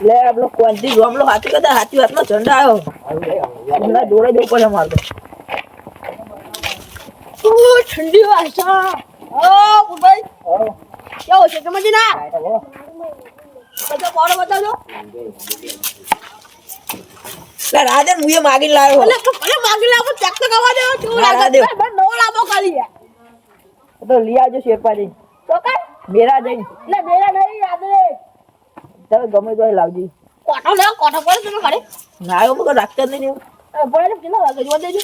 લે આપણો કોંતી ગોમલો હાથી કદા હાથી હાથમાં ઝંડા આવ્યો એમના જોડે જવું પડે ઓહ, ઠંડી વાસા ઓ ભાઈ કેવો છે તમે ના? બધો કોણ બતાવજો. લે રાધે હું એ માગીને લાવ્યો. અલે અલે માગી લાવો ચેક તો કરવા દેવો શું લાગે? નવો લાવો ખાલી તો લઈ આવજો શેરપાજી તો કાઈ? મેરા જઈને. એટલે મેરા નહીં યાદ રે તમે ગમે તો લાવજી. કોટો લે કોટો પડે તમે ઘરે ના રાખતા જ નહીં પડે કેટલા વાગે જોવા દેજો.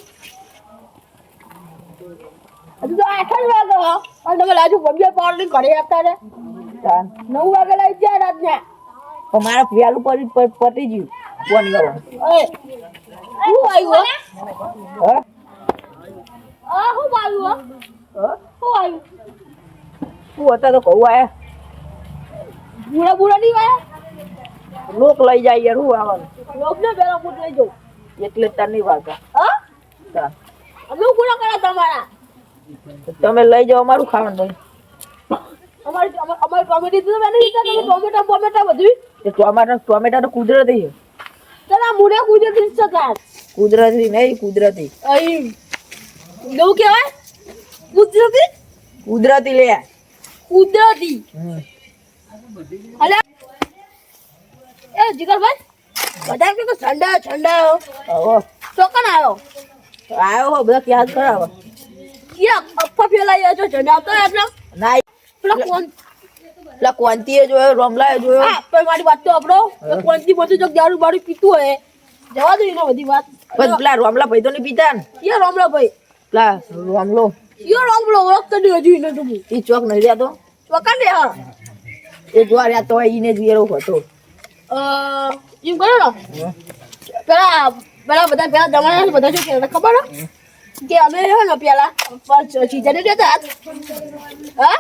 હજુ તો આઠ જ વાગે હો. અને તમે લાજુ બબે પાવડર ઘરે આપતા રે નવ વાગે લઈ જાય રાતના. પણ મારા વ્યાલું પડી પ- પતી ગયું. ગયો શું આવ્યું હો? હા? શું આવ્યું હો? શું આવ્યું? શું હતા તો કહું આયા. બુડા બુડા નહીં વાયા? લોક લઈ જાય યાર હું આવવાનું લોકને પેલો ફૂટ લઈ જાઉં. એટલે તાર નહીં વાગતા હા. અમે બુડા કર્યા તમારા? તમે લઈ જાઓ અમારું ખાવાનું અમારી અમા- અમારી કોમેડી તો મેં નહીં તમે ટોમેટા બોમેટા બધું એ ટોમેટો ટોમેટા તો કુદરતી છે. તારા મુડે કુદરતી છે સકાર કુદરતી નહીં કુદરતી. અહીં. કેવું કહેવાય? કુદરતી? કુદરતી લે. કુદરતી. હમ. એ જીગરભાઈ બધા કે તો ઠંડા ઠંડા આવો. ચોકન આવ્યો આવ્યો હો બધા યાદ કરાવો. ક્યાં અફા ફેલાઈ જો આવતો એટલે. ના પેલા કોણ? પેલા કોંતીએ જોયો રોમલાએ જોયો. હા પણ મારી વાત તો આપણો તો કોણથી બધું જો દારૂ બારૂ પીતું હોય જવા દો એને બધી વાત. પણ પેલા રોમલા ભાઈ તો નહીં પીતા ને? યો રોમલા ભાઈ. પેલા રોમલો. યો રોમલો ઓળખતો નહીં હજુ એને તો ઈ એ ચોક નહીં રહ્યા તો? ચોકન રે હા. એ જોવા રહ્યા તો એને જ વેરો હતો. એમ કરો ને પેલા પેલા બધા પેલા જમાના બધા શું કહેતા ખબર કે અમે હે ને પેલા સીઝન દેતા હા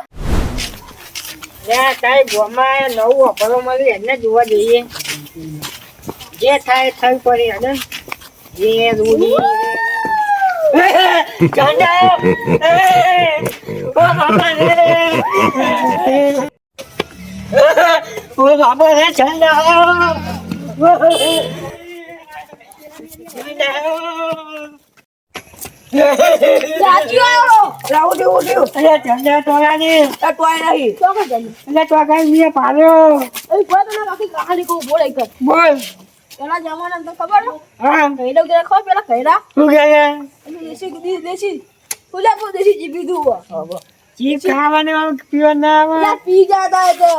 ત્યાં તારી ગોમાં નવું વાપરવા મળ્યું એને જોવા જઈએ જે થાય થઈ પડી અને જે રૂડી ઓ એ કોઈ તને બાકી કહાની કહું બોલે પેલા જમાના તો ખબર હે? હા કઈડો કે ખબર? પેલા કઈડા શું દેશી દેશી કો દેશી જીબી ચીપ ખાવાનું આમ પીવા ના આવે. પી જાતા તો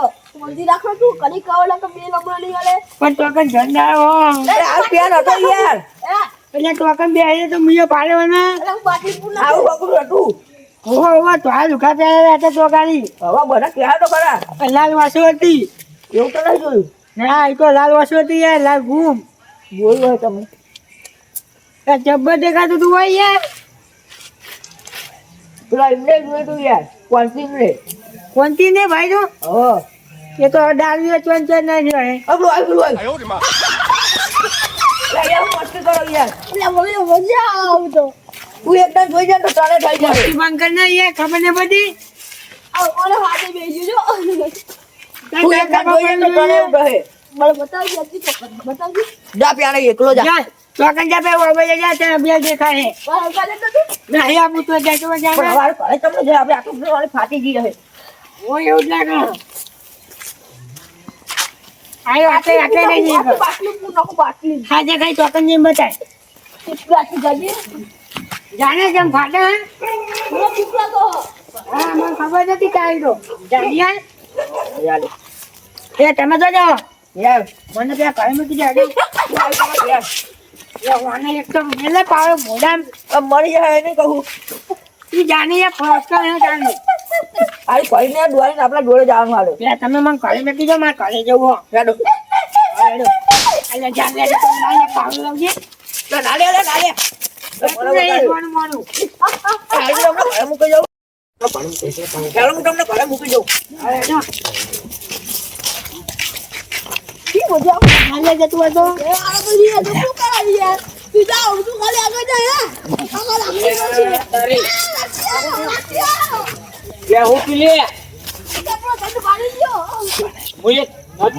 રાખો તું કની તો બે નંબર નહીં આલે પણ હો અરે આ પેન હતો યાર. એટલે ટોકન બે તો મુયો પાડવાના. અરે હું બાટલી પૂર્ણ આવું બકરું હતું. તો આ દુખા પહેલા હતા ટોકાની હવા બધા ક્યાં તો ખરા લાલ વાસુ હતી. એવું તો નહીં જોયું. ના એ તો લાલ વાસુ હતી યાર લાલ જોયું હોય તમે. જબ્બર દેખાતું તું હોય યાર. પેલા એમને જોયું તું યાર કોન્સી ને કોણતી ને ભાઈ તો? હવે એ તો ડાળી વેચવાન છે આવ્યું આવ્યું યાર મસ્તી કરો યાર. એટલે મને મજા આવતો તું. એકદમ જોઈ જા તો તારે થઈ જાય. બંધ કર ના યાર ખબર ને બધી? આ ઓલે હાથે બેસી જો તું એકદમ જોઈ જા તો તારે કહે મને બતાવજી બતાવજી. જા પ્યાને એકલો જા. જા જા પે ઓબે જા ત્યાં બે દેખાય નહીં આપું તો જા તો જા પણ અમારે ઘરે તમને જે આપણે આટલું બધું વાળી ફાટી ગઈ હે ઓ એવું જ લાગે. આયો આતે આતે નહીં બાટલી પૂ નકો બાટલી. હાજે કઈ ટોકન જેમ બતાય. કેટલું આટલું જલ્દી જાણે કેમ ફાટે હે? મને તો હા મને ખબર નથી કાઈ દો જાડિયા એ તમે તો જાઓ. યાર મને ત્યાં ઘરે મૂકી જાડે યાર એ વાને એક તો મેલે પાડો મોઢા મરી જાય નહીં કહું. એ કરીને આપણા જવાનું હાલે. બે તમે મને ઘરે મૂકી જાઓ મારે ઘરે જવું. હેડો હેડો. એટલે જાણે એટલે લાવજે નાલે લે નાલે જતું નહીં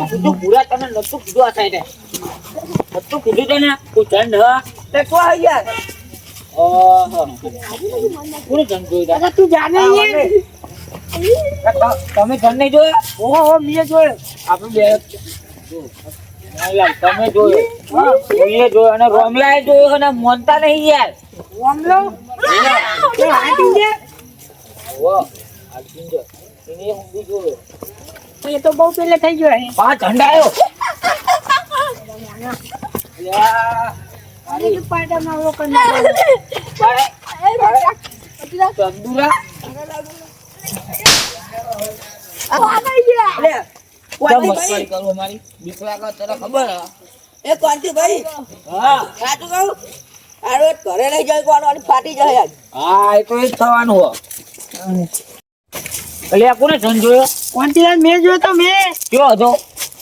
કીધું પૂરા તને નતું કીધું આ સાઈડે નતું કીધું તને તું ઝંડ હ તે કો યાર તું જાને તમે ઘર નહીં જોયો ઓહો મેં જોયો આપણે બે તમે જોયું? હા, જોયું? અને રોમલાએ જોયું અને મોનતા નહીં યાર. જોયો. એ તો બહુ પેલે થઈ ગયો હે આ ઝંડ તું આવો કર. અમારી? બીક લાગે તને ખબર એ કોંતી હા. સાચું કહું? આરો ઘરે લઈ જાય કોણ અને ફાટી જાય આજ. હા એ તો એ જ થવાનું હો. એટલે આ કોને ઝંડ જોયો? કોંતીલાલ મેં જોયો તો મેં. કયો હતો?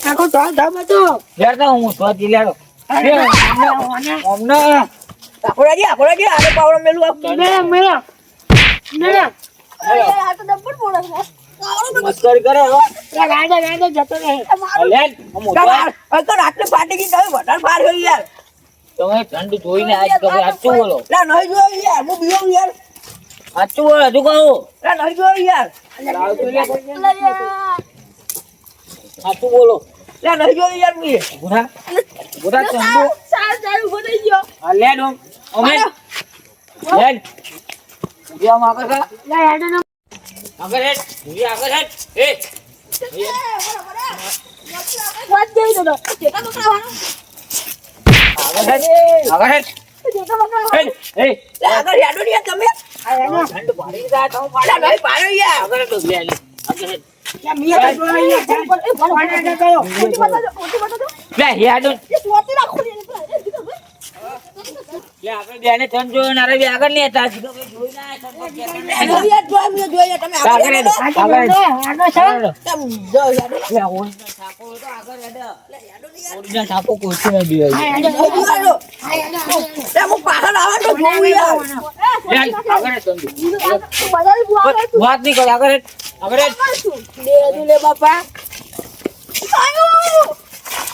આખો તો ધબ હતો. યાર તો હું અરે ઓને અમને આખોડાજી આખોડાજી આરે પાવડો મેલું આપ મેરા મેરા મેરા આ તો છે. મસ્કરી કરે હો. રાજા રાજા જતો રહે. લે આ મોટા તો રાત્રે ફાટી કી તમે વધારે ફાર ગયો યાર. તમે ઠંડ જોઈને આજ કબે સાચું બોલો? ના નહીં જોયો યાર હું બીઓ યાર. સાચું બોલો હજુ કહું? ના નહીં જોયો યાર. સાચું બોલો? ના નહીં જોયો યાર મી. બુરા બુરા ચંદુ. સાર સાર ઊભો થઈ ગયો. અલે ડોમ. અમે લે. ઉડિયા માકા ના નો આગળ હેડ ઉડિયા આગળ હેડ એ વાત જઈ દો જેટા પકડવાનું આગળ હેડ આગળ હેડ જેટા પકડવાનું હેડ એ આગળ યાડો ને આ એનો ઠંડ પાડી જાય તો પાડા નહીં પાડો યાર આગળ તો લે આગળ હેડ લા મિયા તો એ કોને ના કયો ઓટી બતાજો ઓટી બતાજો લે હેડ એ સ્વાતી રાખો વાત નહીં કરે આગળ હેડ આગળ હેડ લે દુ લે બાપા.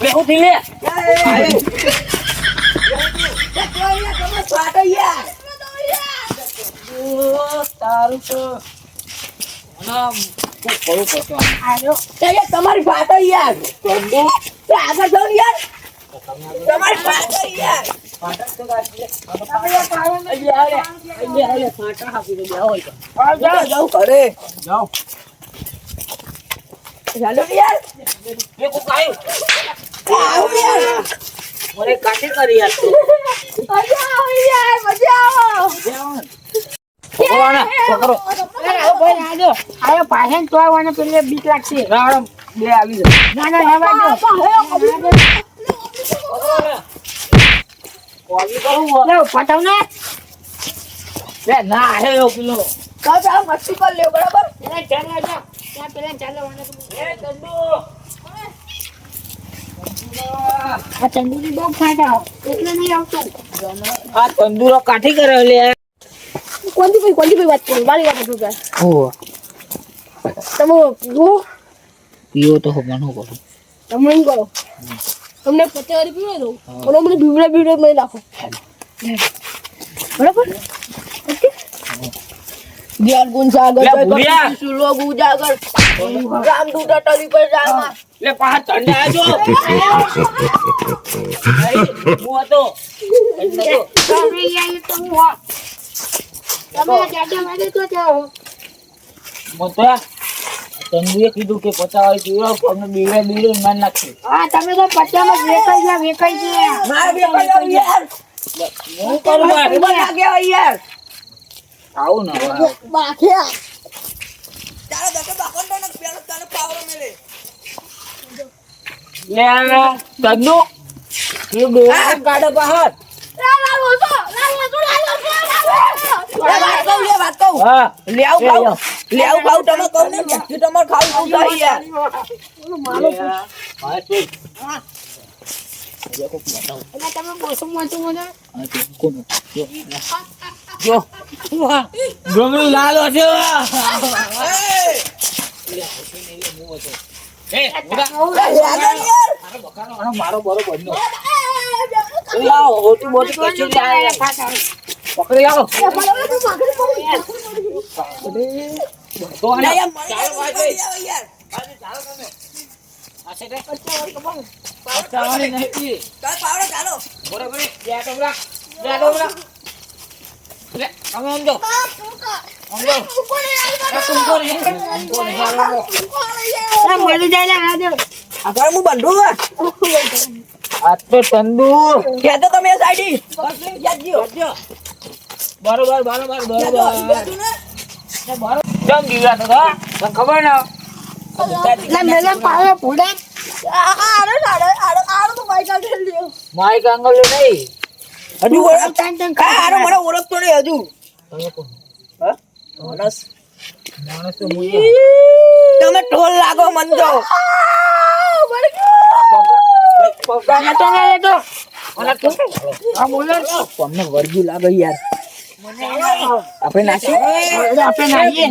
લે તારું તો. તમારી ફાટો યાર આગળ જાઓ યાર તમારી ફાટો ઘરે. યાર મને કાઢી કરી યાર તું. મજા આવી યાર મજા આવો જાઓ પકડો આને, પકડો. અરે આવો ભાઈ આજો આયો પાછળ તો આવવાને પેલે બીક લાગશે રાવણ બે આવી જાય. ના ના રહેવા દો પકડો આને. કોલી કરું હો. લે પટાવ ને ના હે પેલો. જાઓ મસ્તી કર બરાબર પેલા ચાલો જાઓ ત્યાં પેલા ચાલો એ ચંદુ. આ તંદુરી બહુ ખાતા એટલે નહીં આવતું. આ તંદુરો કાઠી કરે લે. કોંતી ભાઈ કોંતી ભાઈ વાત કરો? મારી વાત શું કહે તમે પીવો તો એમ કરો? તમને પચાસ પીવે અને મને બીવડે બીવડે મને નાખો. બરાબર? જ્ઞાન ગુણ સાગર લે, જય ભૂરિયા. દૂધા અટલી પર જાવા લે પાછા ચંડે આજો હું હતો. તમે યાર તો હું તમે જાજા વાગે તો જાઓ મોટા તંદુએ કીધું કે પચાસ પીવડાવ અમને બીડે બીડે માન નાખ્યું હા તમે તો પચામાં વેકાઈ ગયા. વેકાઈ ગયા માર યાર હું કરું લાગે યાર આવું ના. બાખ્યા ચાલો દકે બાપન તો ને પેલો તને પાવરો મેલે લે ડોહા કાઢો બહાર. લાલ લાલ ઓછો લાલ ઓછો લાલ ઓછો વાત કહું, લે, વાત કહું. હા. લે આવું ખાવું. લે. આવું તમે કહું ને જ્યાંથી તમારે ખાવું એવું થાય યાર. હા તો એટલે તમે મોસમ મોસમ મોસમ જો. લાલ હશે એ ઉડા લે, બકાનો મારો બરો બન્યો. હોતું બોતું કશું જાય પકડી આવે. છે તે. ચાલ, પાવડો ચાલો. બરોબર બે ડોબરા બે ડોબરા લે તમે સમજો મળી જાય આગળ હું બંધું આ તો તંદુ કહેતો તમે સાઈડી. બસ લઈને ક્યાં ગયો? બરોબર બરોબર બરોબર કેમ જીવ્યા તો ખબર ના માઇક આંગળ નહીં હજુ ઓળખ- મને ઓળખતો નહીં હજુ. હા? માણસ. માણસ તમે ઢોલ લાગો મન તો તને તો ના લેતો અને તું? આ બોલે. અમને વર્ગી લાગે યાર. આપણે નાખીએ આપણે નાહીએ